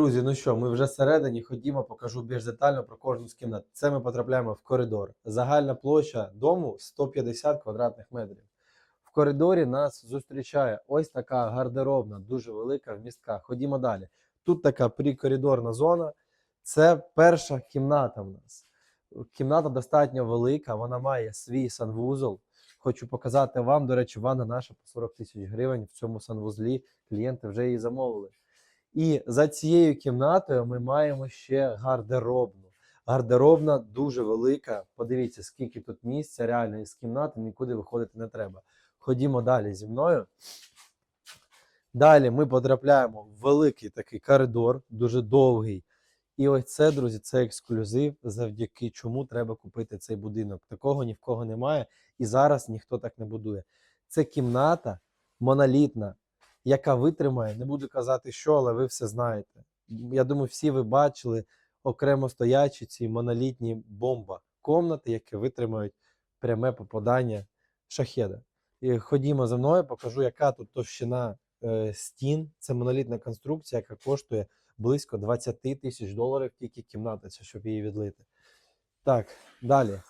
Друзі, ну що, ми вже всередині. Ходімо, покажу більш детально про кожну з кімнат. Це ми потрапляємо в коридор. Загальна площа дому 150 квадратних метрів. В коридорі нас зустрічає ось така гардеробна, дуже велика вмістка. Ходімо далі. Тут така прикоридорна зона. Це перша кімната в нас. Кімната достатньо велика, вона має свій санвузол. Хочу показати вам. До речі, ванна наша по 40 тисяч гривень в цьому санвузлі. Клієнти вже її замовили. І за цією кімнатою ми маємо ще гардеробну. Гардеробна дуже велика. Подивіться, скільки тут місця, реально із кімнати нікуди виходити не треба. Ходімо далі зі мною. Далі ми потрапляємо в великий такий коридор, дуже довгий. І ось це, друзі, це ексклюзив, завдяки чому треба купити цей будинок. Такого ні в кого немає, і зараз ніхто так не будує. Це кімната монолітна, яка витримає, не буду казати, що, але ви все знаєте. Я думаю, всі ви бачили окремо стоячі ці монолітні бомба комнати, які витримають пряме попадання шахеда. І ходімо за мною, покажу, яка тут товщина е, стін. Це монолітна конструкція, яка коштує близько 20 тисяч доларів тільки кімната, щоб її відлити. Так, далі.